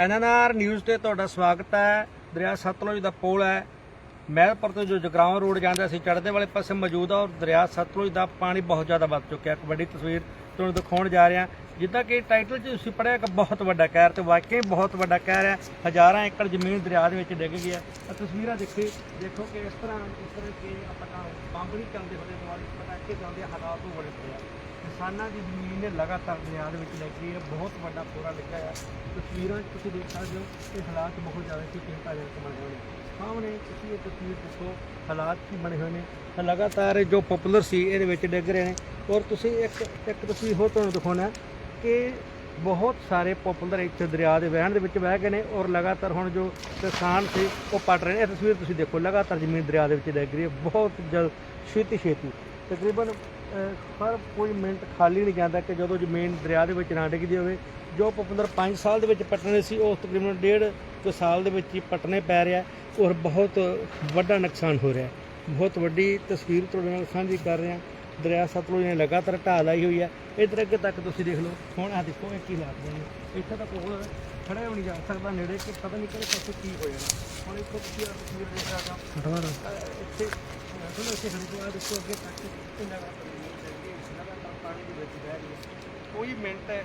NNR news ਤੇ ਤੁਹਾਡਾ ਸਵਾਗਤ ਹੈ। ਦਰਿਆ ਸਤਲੁਜ ਦਾ ਪੁਲ ਹੈ। ਮਹਿਲਪੁਰ ਤੋਂ ਜੋ ਜਗਰਾਉਂ ਰੋਡ ਜਾਂਦਾ ਸੀ ਚੜ੍ਹਦੇ ਵਾਲੇ ਪਾਸੇ ਮੌਜੂਦ ਆ ਔਰ ਦਰਿਆ ਸਤਲੁਜ ਦਾ ਪਾਣੀ ਬਹੁਤ ਜ਼ਿਆਦਾ ਵੱਧ ਚੁੱਕਿਆ। ਇੱਕ ਵੱਡੀ ਤਸਵੀਰ ਤੁਹਾਨੂੰ ਦਿਖਾਉਣ ਜਾ ਰਿਹਾ। ਜਿੱਦਾਂ ਕਿ ਟਾਈਟਲ 'ਚ ਤੁਸੀਂ ਪੜਿਆ ਕਿ ਬਹੁਤ ਵੱਡਾ ਕਹਿਰ ਤੇ ਵਾਕਈ ਬਹੁਤ ਵੱਡਾ ਕਹਿਰ ਹੈ। ਹਜ਼ਾਰਾਂ ਏਕੜ ਜ਼ਮੀਨ ਦਰਿਆ ਦੇ ਵਿੱਚ ਡਿੱਗ ਗਈ ਹੈ। ਆ ਤਸਵੀਰਾਂ ਦੇਖੀ, ਦੇਖੋ ਕਿ ਇਸ ਤਰ੍ਹਾਂ ਇਸ ਤਰ੍ਹਾਂ ਕਿ ਆਪਣਾ ਬੰਬ ਨਹੀਂ ਚੱਲਦੇ ਹੁੰਦੇ ਦੁਆਰੇ ਪਟਾਕੇ ਚੱਲਦੇ ਹਾਲਾਤ ਉਹ ਬੜੇ ਪਏ ਕਿਸਾਨਾਂ ਦੀ ਜ਼ਮੀਨ ਨੇ ਲਗਾਤਾਰ ਦਰਿਆ ਦੇ ਵਿੱਚ ਲੈ ਕੇ ਹੈ ਬਹੁਤ ਵੱਡਾ ਪੂਰਾ ਲੱਗਿਆ ਹੈ। ਤਸਵੀਰਾਂ 'ਚ ਤੁਸੀਂ ਦੇਖ ਸਕਦੇ ਹੋ ਇਹ ਹਾਲਾਤ ਬਹੁਤ ਜ਼ਿਆਦਾ ਸੀ ਚਿੰਤਾਜਨਕ ਬਣੇ ਹੋਏ ਨੇ। ਸਾਹਮਣੇ ਤੁਸੀਂ ਇਹ ਤਸਵੀਰ ਦੇਖੋ, ਹਾਲਾਤ ਕੀ ਬਣੇ ਹੋਏ ਨੇ। ਲਗਾਤਾਰ ਜੋ ਪਪੂਲਰ ਸੀ, ਇਹਦੇ ਵਿੱਚ ਡਿੱਗ ਰਹੇ ਨੇ। ਔਰ ਤੁਸੀਂ ਇੱਕ ਇੱਕ ਤਸਵੀਰ ਹੋਰ ਤੁਹਾਨੂੰ ਦਿਖਾਉਣਾ ਹੈ ਕਿ ਬਹੁਤ ਸਾਰੇ ਪਪੂਲਰ ਇੱਥੇ ਦਰਿਆ ਦੇ ਵਹਿਣ ਦੇ ਵਿੱਚ ਵਹਿ ਗਏ ਨੇ ਔਰ ਲਗਾਤਾਰ ਹੁਣ ਜੋ ਕਿਸਾਨ ਸੀ, ਉਹ ਪਟ ਰਹੇ ਨੇ। ਇਹ ਤਸਵੀਰ ਤੁਸੀਂ ਦੇਖੋ, ਲਗਾਤਾਰ ਜ਼ਮੀਨ ਦਰਿਆ ਦੇ ਵਿੱਚ ਡਿੱਗ ਰਹੀ ਹੈ। ਬਹੁਤ ਜਲ ਛੇਤੀ ਛੇਤੀ ਤਕਰੀਬਨ ਅਹ, ਹਰ ਕੋਈ ਮਿੰਟ ਖਾਲੀ ਨਹੀਂ ਜਾਂਦਾ ਕਿ ਜਦੋਂ ਜ਼ਮੀਨ ਦਰਿਆ ਦੇ ਵਿੱਚ ਨਾ ਡਿੱਗਦੀ ਹੋਵੇ। ਜੋ ਪਪੂਲਰ 5 ਸਾਲ ਦੇ ਵਿੱਚ ਪਟਣੇ ਸੀ ਉਹ ਤਕਰੀਬਨ ਡੇਢ ਕੁ ਸਾਲ ਦੇ ਵਿੱਚ ਹੀ ਪਟਨੇ ਪੈ ਰਿਹਾ ਔਰ ਬਹੁਤ ਵੱਡਾ ਨੁਕਸਾਨ ਹੋ ਰਿਹਾ ਬਹੁਤ ਵੱਡੀ ਤਸਵੀਰ ਤੁਹਾਡੇ ਨਾਲ ਸਾਂਝੀ ਕਰ ਰਿਹਾ ਦਰਿਆ ਸਤਲੁਜ ਨੇ ਲਗਾਤਾਰ ਢਾਲ ਆਈ ਹੋਈ ਹੈ। ਇਧਰ ਅੱਗੇ ਤੱਕ ਤੁਸੀਂ ਦੇਖ ਲਓ। ਹੁਣ ਆ ਦੇਖੋ ਇਹ ਕੀ ਹਾਲਾਤ ਬਣੇ ਇੱਥੇ ਤਾਂ ਕੋਲ ਖੜਿਆ ਵੀ ਨਹੀਂ ਜਾ ਸਕਦਾ ਨੇੜੇ ਕਿ ਪਤਾ ਨਹੀਂ ਕਿਹੜੇ ਪਾਸੇ ਕੀ ਹੋ ਜਾਣਾ ਹੁਣ ਇੱਥੋਂ ਤੁਸੀਂ ਆ ਤਸਵੀਰ ਦੇਖ ਸਕਦੇ ਹੋ ਅਹ ਇੱਥੇ ਤੁਹਾਨੂੰ ਇੱਥੇ ਖੜੀ ਤੋਂ ਆ ਦੇਖੋ ਅੱਗੇ ਤੱਕ ਰਹੀ ਲਗਾਤਾਰ ਪਾਣੀ ਦੇ ਵਿੱਚ ਬਹਿ ਰਹੀ ਹੈ ਕੋਈ ਮਿੰਟ ਹੈ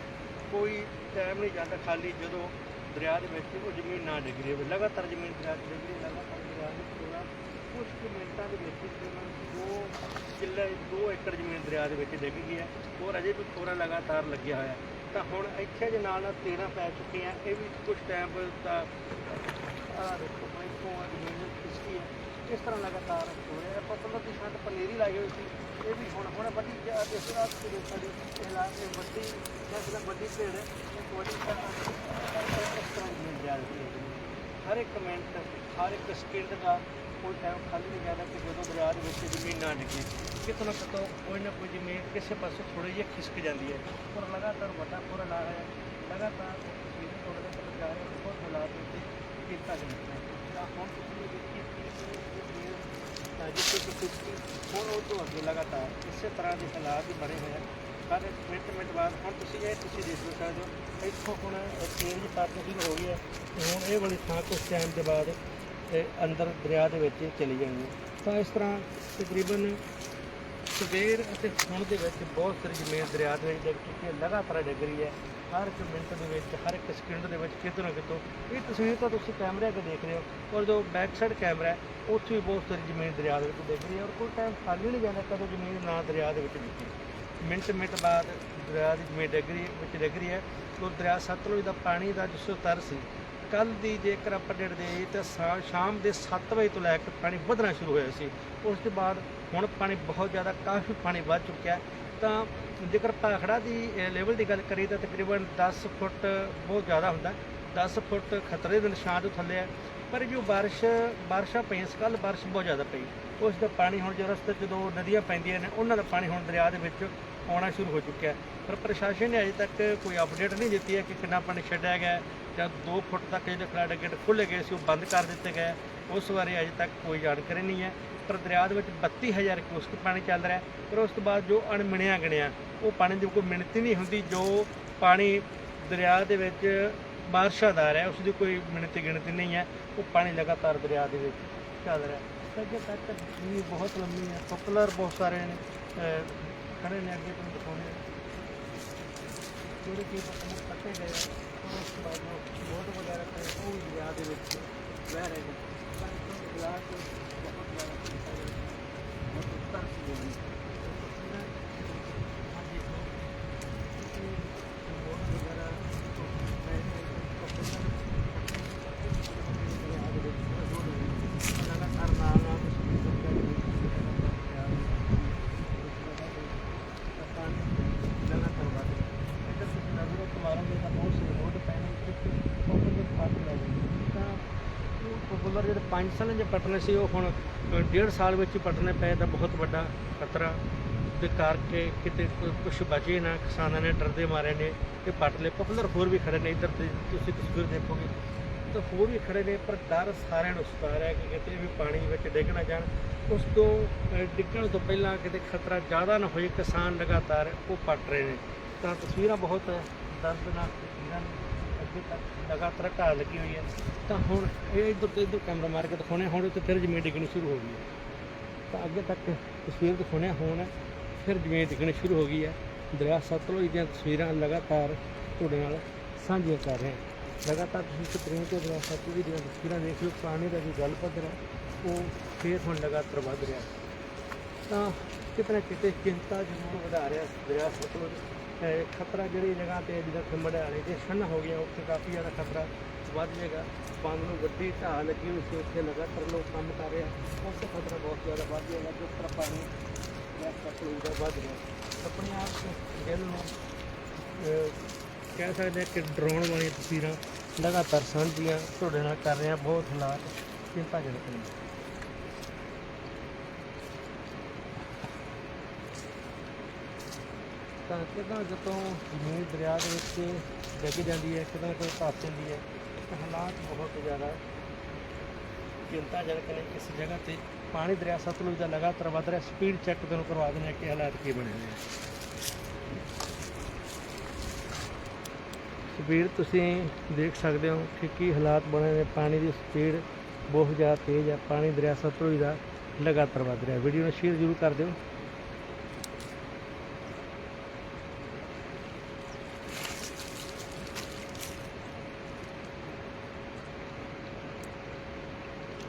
ਕੋਈ ਟਾਈਮ ਨਹੀਂ ਜਾਂਦਾ ਖਾਲੀ ਜਦੋਂ ਦਰਿਆ ਦੇ ਵਿੱਚ ਉਹ ਜ਼ਮੀਨ ਨਾ ਡਿੱਗ ਰਹੀ ਹੋਵੇ। ਲਗਾਤਾਰ ਜ਼ਮੀਨ ਦਰਿਆ 'ਚ ਡਿੱਗ ਰਹੀ ਲਗਾਤਾਰ ਦਰਿਆ ਦੇ ਥੋੜਾ ਕੁਝ ਕੁ ਮਿੰਟਾਂ ਦੇ ਵਿੱਚ ਤਕਰੀਬਨ ਦੋ ਕਿੱਲੇ 2 ਏਕੜ ਜ਼ਮੀਨ ਦਰਿਆ ਦੇ ਵਿੱਚ ਡਿੱਗ ਗਈ ਹੈ। ਔਰ ਅਜੇ ਵੀ ਥੋੜਾ ਲਗਾਤਾਰ ਲੱਗਿਆ ਹੋਇਆ ਹੈ। ਤਾਂ ਹੁਣ ਇੱਥੇ ਦੇ ਨਾਲ ਨਾਲ ਤੇੜਾਂ ਪੈ ਚੁੱਕੀਆਂ ਇਹ ਵੀ ਕੁਝ ਟਾਈਮ ਦਾ ਆ ਦੇਖੋ ਮੈਂ ਤੋਂ ਆ ਜ਼ਮੀਨ ਹੈ ਇਸ ਤਰ੍ਹਾਂ ਲਗਾਤਾਰ ਹੋ ਰਿਹਾ? ਫਸਲ ਦੀ ਛੱਡ ਪਨੀਰੀ ਲਾਈ ਹੋਈ ਸੀ, ਇਹ ਵੀ ਹੁਣ ਹੁਣ ਵੱਡੀ ਜਾ ਦੇਖੋ ਰਾਤ ਦੀ ਦੇਖੋ ਇਹ ਵੱਡੀ ਜਿਹੜਾ ਵੱਡੀ ਭੇੜ ਹੈ, ਇਹ ਵੱਡੀ ਇਸ ਤਰ੍ਹਾਂ ਜ਼ਮੀਨ ਦਰਿਆ ਹਰ ਇੱਕ ਮਿੰਟ ਹਰ ਇੱਕ ਸਕਿੰਟ ਦਾ ਕੋਈ ਟਾਈਮ ਖਾਲੀ ਨਹੀਂ ਜਾਂਦਾ ਕਿ ਜਦੋਂ ਦਰਿਆ ਦੇ ਵਿੱਚ ਜ਼ਮੀਨ ਨਾ ਡਿੱਗੇ ਕਿਤੋਂ ਨਾ ਕਿਤੋਂ ਕੋਈ ਨਾ ਕੋਈ ਜ਼ਮੀਨ ਕਿਸੇ ਪਾਸੇ ਥੋੜੀ ਜਿਹੀ ਖਿਸਕ ਜਾਂਦੀ ਹੈ ਪਰ ਲਗਾਤਾਰ ਵੱਡਾ ਪੂਰਾ ਲਾ ਹੈ ਲਗਾਤਾਰ ਤਸਵੀਰਾਂ ਥੋੜੇ ਦੇ ਤੱਕ ਜਾ ਰਹੇ ਬਹੁਤ ਹਾਲਾਤ ਵਿੱਚ ਕੀਤਾ ਜਾਂਦਾ ਹੈ ਤਾਂ ਹੁਣ ਤੁਸੀਂ ਇਹ ਦੇਖੀਏ ਕਿ ਇਹ ਜ਼ਮੀਨ ਜਿੱਥੇ ਕਿ ਖਿਸਕੀ ਹੁਣ ਉਹ ਤੋਂ ਅੱਗੇ ਲਗਾਤਾਰ ਇਸੇ ਤਰ੍ਹਾਂ ਦੇ ਹਾਲਾਤ ਹੀ ਬਣੇ ਹੋਏ ਆ ਹਰ ਇੱਕ ਮਿੰਟ ਮਿੰਟ ਬਾਅਦ ਹੁਣ ਤੁਸੀਂ ਇਹ ਤੁਸੀਂ ਦੇਖ ਸਕਦੇ ਹੋ ਇੱਥੋਂ ਹੁਣ ਚੇਂਜ ਪਾਰਟ ਹੋ ਗਈ ਹੈ ਹੁਣ ਇਹ ਵਾਲੀ ਥਾਂ ਕੁਝ ਟਾਈਮ ਦੇ ਬਾਅਦ ਇਹ ਅੰਦਰ ਦਰਿਆ ਦੇ ਵਿੱਚ ਚਲੀ ਜਾਣੀ ਹੈ। ਤਾਂ ਇਸ ਤਰ੍ਹਾਂ ਤਕਰੀਬਨ ਸਵੇਰ ਅਤੇ ਹੁਣ ਦੇ ਵਿੱਚ ਬਹੁਤ ਸਾਰੀ ਜ਼ਮੀਨ ਦਰਿਆ ਦੇ ਵਿੱਚ ਡਿੱਗ ਚੁੱਕੀ ਹੈ, ਲਗਾਤਾਰ ਡਿੱਗ ਰਹੀ ਹੈ। ਹਰ ਇੱਕ ਮਿੰਟ ਦੇ ਵਿੱਚ, ਹਰ ਇੱਕ ਸਕਿੰਟ ਦੇ ਵਿੱਚ ਕਿਤੇ ਨਾ ਕਿਤੋਂ ਇਹ ਤਸਵੀਰ ਤਾਂ ਤੁਸੀਂ ਕੈਮਰੇ 'ਤੇ ਦੇਖ ਰਹੇ ਹੋ ਔਰ ਜੋ ਬੈਕ ਸਾਈਡ ਕੈਮਰਾ ਹੈ, ਉੱਥੇ ਵੀ ਬਹੁਤ ਸਾਰੀ ਜ਼ਮੀਨ ਦਰਿਆ ਦੇ ਵਿੱਚ ਡਿੱਗ ਰਹੀ ਹੈ ਔਰ ਕੋਈ ਟਾਈਮ ਖਾਲੀ ਨਹੀਂ ਜਾਂਦਾ ਕਦੋਂ ਜ਼ਮੀਨ ਨਾ ਦਰਿਆ ਦੇ ਵਿੱਚ ਡਿੱਗੀ। ਮਿੰਟ ਮਿੰਟ ਬਾਅਦ ਦਰਿਆ ਦੀ ਜ਼ਮੀਨ ਡਿੱਗ ਰਹੀ, ਵਿੱਚ ਡਿੱਗ ਰਹੀ ਹੈ। ਔਰ ਦਰਿਆ ਸਤਲੁਜ ਦਾ ਪਾਣੀ ਦਾ ਜੋ ਸਤਰ ਸੀ। ਕੱਲ ਦੀ ਜੇਕਰ ਆਪਾਂ ਡੇਟ ਦੇ ਤਾਂ ਸਾ- ਸ਼ਾਮ ਦੇ 7 ਵਜੇ ਤੋਂ ਲੈ ਕੇ ਪਾਣੀ ਵਧਣਾ ਸ਼ੁਰੂ ਹੋਇਆ ਸੀ। ਉਸ ਤੋਂ ਬਾਅਦ ਹੁਣ ਪਾਣੀ ਬਹੁਤ ਜ਼ਿਆਦਾ, ਕਾਫੀ ਪਾਣੀ ਵੱਧ ਚੁੱਕਿਆ ਤਾਂ ਜੇਕਰ ਭਾਖੜਾ ਦੀ ਲੈਵਲ ਦੀ ਗੱਲ ਕਰੀ ਤਾਂ ਤਕਰੀਬਨ 10 ਫੁੱਟ ਬਹੁਤ ਜ਼ਿਆਦਾ ਹੁੰਦਾ 10 ਫੁੱਟ ਖਤਰੇ ਦੇ ਨਿਸ਼ਾਨ ਤੋਂ ਥੱਲੇ ਹੈ। ਪਰ ਜੋ ਬਾਰਿਸ਼, ਬਾਰਿਸ਼ਾਂ ਪਈਆਂ ਸੀ ਕੱਲ ਬਾਰਿਸ਼ ਬਹੁਤ ਜ਼ਿਆਦਾ ਪਈ। ਉਸ ਦਾ ਪਾਣੀ ਹੁਣ ਜੋ ਰਸਤੇ ਜਦੋਂ ਨਦੀਆਂ ਪੈਂਦੀਆਂ ਨੇ, ਉਹਨਾਂ ਦਾ ਪਾਣੀ ਹੁਣ ਦਰਿਆ ਦੇ ਵਿੱਚ ਆਉਣਾ ਸ਼ੁਰੂ ਹੋ ਚੁੱਕਿਆ ਪਰ ਪ੍ਰਸ਼ਾਸਨ ਨੇ ਅਜੇ ਤੱਕ ਕੋਈ ਅਪਡੇਟ ਨਹੀਂ ਦਿੱਤੀ ਹੈ ਕਿ ਕਿੰਨਾ ਪਾਣੀ ਛੱਡਿਆ ਗਿਆ ਜਾਂ 2 ਫੁੱਟ ਤੱਕ ਜਿਹੜੇ ਖਲਾੜ ਗੇਟ ਖੁੱਲ੍ਹੇ ਗਏ ਸੀ, ਉਹ ਬੰਦ ਕਰ ਦਿੱਤੇ ਗਏ ਉਸ ਬਾਰੇ ਅਜੇ ਤੱਕ ਕੋਈ ਜਾਣਕਾਰੀ ਨਹੀਂ ਹੈ। ਪਰ ਦਰਿਆ ਦੇ ਵਿੱਚ 32000 ਕਿਊਸਕ ਪਾਣੀ ਚੱਲ ਰਿਹਾ ਪਰ ਉਸ ਤੋਂ ਬਾਅਦ ਜੋ ਅਣਮਿਣਿਆ ਗਿਣਿਆ, ਉਹ ਪਾਣੀ ਦੀ ਕੋਈ ਮਿਣਤੀ ਨਹੀਂ ਹੁੰਦੀ, ਜੋ ਪਾਣੀ ਦਰਿਆ ਦੇ ਵਿੱਚ ਬਾਰਿਸ਼ਾਂ ਦਾ ਆ ਰਿਹਾ ਉਸ ਦੀ ਕੋਈ ਮਿਣਤੀ ਗਿਣਤੀ ਨਹੀਂ ਹੈ। ਉਹ ਪਾਣੀ ਲਗਾਤਾਰ ਦਰਿਆ ਦੇ ਵਿੱਚ ਚੱਲ ਰਿਹਾ। ਅੱਗੇ ਤੱਕ ਵੀ ਬਹੁਤ ਲੰਮੀ ਹੈ, ਪਪੂਲਰ ਬਹੁਤ ਸਾਰੇ ਨੇ ਖੜੇ ਨੇ, ਅੱਗੇ ਤੁਹਾਨੂੰ ਦਿਖਾਉਣੇ ਜਿਹੜੇ ਕਿ ਪਪੂਲਰ ਕੱਟੇ ਗਏ ਔਰ ਉਸ ਤੋਂ ਬਾਅਦ ਜੋ ਵਗੈਰਾ ਪਏ ਉਹ ਵੀ ਦਰਿਆ ਦੇ ਵਿੱਚ ਵਹਿ ਰਹੇ ਨੇ। ਤਾਂ ਇਸ ਤੋਂ ਬਹੁਤ ਜ਼ਿਆਦਾ ਬਹੁਤ ਉੱਤਰ ਸੀ ਹੋਈ ਤਸਵੀਰਾਂ ਆਹ ਦੇਖੋ ਕਿ ਬੋਟ ਵਗੈਰਾ ਤੋਂ ਪਏ ਨੇ, ਪਪੂਲਰ ਦਰਿਆ ਦੇ ਵਿੱਚ ਰੋਡ ਨੇ। ਲਗਾਤਾਰ ਨਾਲ ਨਾਲ ਤਸਵੀਰ ਦਿੱਤੀ ਜਾ ਰਹੀ ਹੈ ਲਗਾਤਾਰ ਵੱਧ ਰਿਹਾ ਹੈ। ਇੱਧਰ ਤੁਸੀਂ ਨਜ਼ਰ ਇੱਕ ਮਾਰੋਗੇ ਤਾਂ ਬਹੁਤ ਸੇ ਰੋਡ ਪੈ ਨੇ ਇੱਕ ਪਪੂਲਰ ਪਾਰਕ ਲੈ ਜਾਓ ਤਾਂ ਉਹ ਪਪੂਲਰ ਜਿਹੜੇ 5 ਸਾਲਾਂ ਦੇ ਪਟਨੇ ਸੀ, ਉਹ ਹੁਣ ਡੇਢ ਸਾਲ ਵਿੱਚ ਹੀ ਪਟਨੇ ਪਏ, ਤਾਂ ਬਹੁਤ ਵੱਡਾ ਖਤਰਾ। ਦੇ ਕਰਕੇ ਕਿਤੇ ਕੁਝ ਬਚੇ ਨਾ, ਕਿਸਾਨਾਂ ਨੇ ਡਰਦੇ ਮਾਰੇ ਨੇ ਇਹ ਪੱਟ ਲਏ ਪਪੂਲਰ ਹੋਰ ਵੀ ਖੜੇ ਨੇ, ਇੱਧਰ ਤੇ ਤੁਸੀਂ ਤਸਵੀਰ ਦੇਖੋਗੇ। ਤਾਂ ਹੋਰ ਵੀ ਖੜੇ ਨੇ, ਪਰ ਡਰ ਸਾਰਿਆਂ ਨੂੰ ਸਤਾ ਰਿਹਾ ਕਿ ਕਿਤੇ ਵੀ ਪਾਣੀ ਵਿੱਚ ਡਿੱਗ ਨਾ ਜਾਣ। ਉਸ ਤੋਂ ਡਿੱਗਣ ਤੋਂ ਪਹਿਲਾਂ ਕਿਤੇ ਖਤਰਾ ਜ਼ਿਆਦਾ ਨਾ ਹੋਏ, ਕਿਸਾਨ ਲਗਾਤਾਰ ਉਹ ਪੱਟ ਰਹੇ ਨੇ। ਤਾਂ ਤਸਵੀਰਾਂ ਬਹੁਤ ਦਰਦਨਾਕ ਤਸਵੀਰਾਂ ਅੱਗੇ ਤੱਕ ਲਗਾਤਾਰ ਢਾਲ ਲੱਗੀ ਹੋਈ ਹੈ। ਤਾਂ ਹੁਣ ਇਹ ਇੱਧਰ ਤੋਂ ਇੱਧਰ ਕੈਮਰਾ ਮਾਰ ਕੇ ਦਿਖਾਉਣੇ ਹੁਣ ਉੱਤੇ ਫਿਰ ਜ਼ਮੀਨ ਡਿੱਗਣੀ ਸ਼ੁਰੂ ਹੋ ਗਈ ਹੈ। ਤਾਂ ਅੱਗੇ ਤੱਕ ਤਸਵੀਰ ਦਿਖਾਉਣੇ ਹੁਣ ਫਿਰ ਜ਼ਮੀਨ ਡਿੱਗਣੀ ਸ਼ੁਰੂ ਹੋ ਗਈ ਹੈ। ਦਰਿਆ ਸਤਲੁਜ ਦੀਆਂ ਤਸਵੀਰਾਂ ਲਗਾਤਾਰ ਤੁਹਾਡੇ ਨਾਲ ਸਾਂਝੀਆਂ ਕਰ ਰਹੇ ਹਾਂ। ਲਗਾਤਾਰ ਤੁਸੀਂ ਸਕਰੀਨ ਤੇ ਦਰਿਆ ਸਤਲੁਜ ਦੀਆਂ ਤਸਵੀਰਾਂ ਦੇਖ ਲਓ ਪਾਣੀ ਦਾ ਜੋ ਜਲ ਪੱਧਰ ਹੈ, ਉਹ ਫਿਰ ਹੁਣ ਲਗਾਤਾਰ ਵੱਧ ਰਿਹਾ ਤਾਂ ਕਿਤੇ ਨਾ ਕਿਤੇ ਚਿੰਤਾ ਜ਼ਰੂਰ ਵਧਾ ਰਿਹਾ ਦਰਿਆ ਸਤਲੁਜ ਖਤਰਾ ਜਿਹੜੀ ਜਗ੍ਹਾ ਤੇ ਜਿੱਦਾਂ ਕਿ ਮੜਿਆਲੇ ਦੇ ਛੰਨ ਹੋ ਗਿਆ, ਉੱਥੇ ਕਾਫੀ ਜ਼ਿਆਦਾ ਖਤਰਾ ਵੱਧ ਜਾਏਗਾ। ਬੰਦ ਨੂੰ ਵੱਡੀ ਢਾਹ ਲੱਗੀ ਹੋਈ ਸੀ ਉੱਥੇ ਲਗਾਤਾਰ ਲੋਕ ਕੰਮ ਕਰ ਰਹੇ ਆ। ਉੱਥੇ ਖਤਰਾ ਬਹੁਤ ਜ਼ਿਆਦਾ ਵੱਧ ਜਾਏਗਾ, ਜਿਸ ਤਰ੍ਹਾਂ ਪਾਣੀ ਦਰਿਆ ਸਤਲੁਜ ਦਾ ਵੱਧ ਰਿਹਾ ਆਪਣੇ ਆਪ ਨੂੰ ਦਿਲ ਨੂੰ ਕਹਿ ਸਕਦੇ ਹਾਂ ਕਿ ਡਰਾਉਣ ਵਾਲੀਆਂ ਤਸਵੀਰਾਂ ਲਗਾਤਾਰ ਸਾਂਝੀਆਂ, ਤੁਹਾਡੇ ਨਾਲ ਕਰ ਰਿਹਾ ਬਹੁਤ ਹਾਲਾਤ ਚਿੰਤਾਜਨਕ ਨੇ ਤਾਂ ਕਿਦਾਂ ਜਦੋਂ ਜ਼ਮੀਨ ਦਰਿਆ ਦੇ ਵਿੱਚ ਡਿੱਗ ਜਾਂਦੀ ਹੈ, ਕਿਤੇ ਨਾ ਧੱਸ ਜਾਂਦੀ ਹੈ, ਤਾਂ ਹਾਲਾਤ ਬਹੁਤ ਜ਼ਿਆਦਾ ਚਿੰਤਾਜਨਕ ਨੇ। ਇਸ ਜਗ੍ਹਾ ਤੇ ਪਾਣੀ ਦਰਿਆ ਸਤਲੁਜ ਦਾ ਲਗਾਤਾਰ ਵੱਧ ਰਿਹਾ ਸਪੀਡ ਚੈੱਕ ਤੁਹਾਨੂੰ ਕਰਵਾ ਦਿੰਦੇ ਹਾਂ ਕਿ ਹਾਲਾਤ ਕੀ ਬਣੇ ਹੋਏ ਆ। ਸਪੀਡ ਤੁਸੀਂ ਦੇਖ ਸਕਦੇ ਹੋ ਕਿ ਕੀ ਹਾਲਾਤ ਬਣੇ ਨੇ। ਪਾਣੀ ਦੀ ਸਪੀਡ ਬਹੁਤ ਜ਼ਿਆਦਾ ਤੇਜ਼ ਹੈ। ਪਾਣੀ ਦਰਿਆ ਸਤਲੁਜ ਦਾ ਲਗਾਤਾਰ ਵੱਧ ਰਿਹਾ। ਵੀਡੀਓ ਨੂੰ ਸ਼ੇਅਰ ਜ਼ਰੂਰ ਕਰ ਦਿਓ।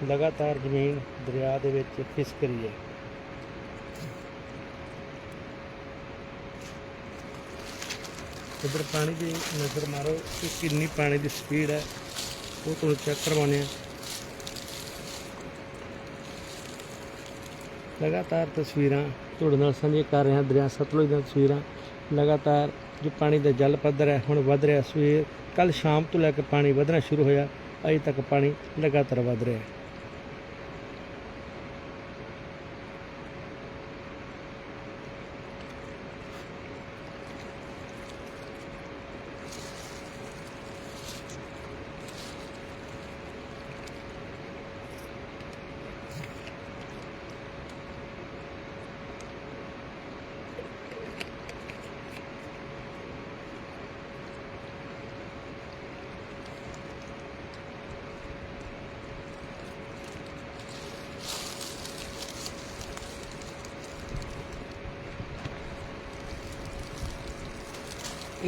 ਲਗਾਤਾਰ ਜ਼ਮੀਨ ਦਰਿਆ ਦੇ ਵਿੱਚ ਫਿਸਕ ਰਹੀ ਹੈ। ਇੱਧਰ ਪਾਣੀ ਦੀ ਨਜ਼ਰ ਮਾਰੋ ਕਿ ਕਿੰਨੀ ਪਾਣੀ ਦੀ ਸਪੀਡ ਹੈ, ਉਹ ਤੁਹਾਨੂੰ ਚੈੱਕ ਕਰਵਾਉਂਦੇ ਆ ਲਗਾਤਾਰ ਤਸਵੀਰਾਂ ਤੁਹਾਡੇ ਨਾਲ ਸਾਂਝੀਆਂ ਕਰ ਰਿਹਾ, ਦਰਿਆ ਸਤਲੁਜ ਦੀਆਂ ਤਸਵੀਰਾਂ। ਲਗਾਤਾਰ ਜੋ ਪਾਣੀ ਦਾ ਜਲ ਪੱਧਰ ਹੈ, ਹੁਣ ਵੱਧ ਰਿਹਾ। ਸਵੇਰ ਕੱਲ ਸ਼ਾਮ ਤੋਂ ਲੈ ਕੇ ਪਾਣੀ ਵਧਣਾ ਸ਼ੁਰੂ ਹੋਇਆ। ਅਜੇ ਤੱਕ ਪਾਣੀ ਲਗਾਤਾਰ ਵੱਧ ਰਿਹਾ ਹੈ।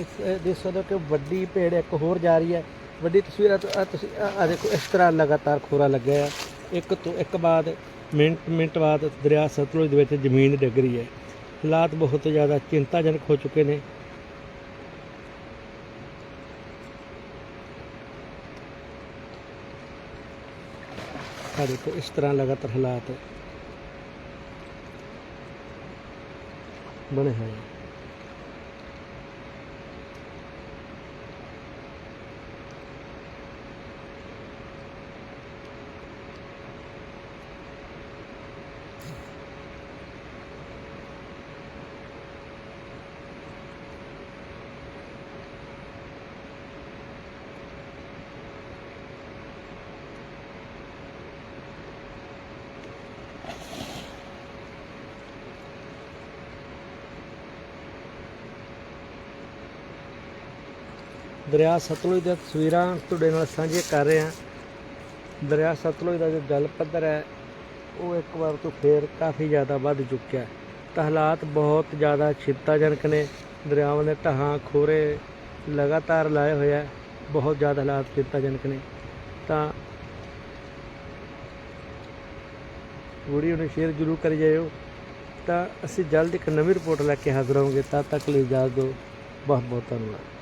ਇਸ ਦੇਖ ਸਕਦੇ ਹੋ ਕਿ ਵੱਡੀ ਭੇੜ ਇੱਕ ਹੋਰ ਜਾ ਰਹੀ ਹੈ। ਵੱਡੀ ਤਸਵੀਰ ਆ ਤੁਸੀਂ ਆ ਦੇਖੋ, ਇਸ ਤਰ੍ਹਾਂ ਲਗਾਤਾਰ ਖੋਰਾ ਲੱਗਿਆ ਹੈ ਇੱਕ ਤੋਂ, ਇੱਕ ਬਾਅਦ ਮਿੰਟ ਮਿੰਟ ਬਾਅਦ ਦਰਿਆ ਸਤਲੁਜ ਦੇ ਵਿੱਚ ਜ਼ਮੀਨ ਡਿੱਗ ਰਹੀ ਹੈ। ਹਾਲਾਤ ਬਹੁਤ ਜ਼ਿਆਦਾ ਚਿੰਤਾਜਨਕ ਹੋ ਚੁੱਕੇ ਨੇ। ਆ ਦੇਖੋ, ਇਸ ਤਰ੍ਹਾਂ ਲਗਾਤਾਰ ਹਾਲਾਤ ਬਣੇ ਹੋਏ ਦਰਿਆ ਸਤਲੁਜ ਦੀਆਂ ਤਸਵੀਰਾਂ ਤੁਹਾਡੇ ਨਾਲ ਸਾਂਝੇ ਕਰ ਰਹੇ ਹਾਂ। ਦਰਿਆ ਸਤਲੁਜ ਦਾ ਜੋ ਜਲ ਪੱਧਰ ਹੈ, ਉਹ ਇੱਕ ਵਾਰ ਤੋਂ ਫੇਰ ਕਾਫੀ ਜ਼ਿਆਦਾ ਵੱਧ ਚੁੱਕਿਆ ਹੈ। ਤਾਂ ਹਾਲਾਤ ਬਹੁਤ ਜ਼ਿਆਦਾ ਚਿੰਤਾਜਨਕ ਨੇ। ਦਰਿਆਵਾਂ ਦੇ ਢਾਹਾਂ, ਖੋਰੇ ਲਗਾਤਾਰ ਲਾਏ ਹੋਏ ਹੈ ਬਹੁਤ ਜ਼ਿਆਦਾ ਹਾਲਾਤ ਚਿੰਤਾਜਨਕ ਨੇ। ਤਾਂ ਵੀਡੀਓ ਨੂੰ ਸ਼ੇਅਰ ਜ਼ਰੂਰ ਕਰੀ ਜਾਇਓ। ਤਾਂ ਅਸੀਂ ਜਲਦ ਇੱਕ ਨਵੀਂ ਰਿਪੋਰਟ ਲੈ ਕੇ ਹਾਜ਼ਰ ਹੋਵਾਂਗੇ। ਤਦ ਤੱਕ ਲਈ ਇਜਾਜ਼ਤ ਦਿਓ। ਬਹੁਤ ਬਹੁਤ ਧੰਨਵਾਦ।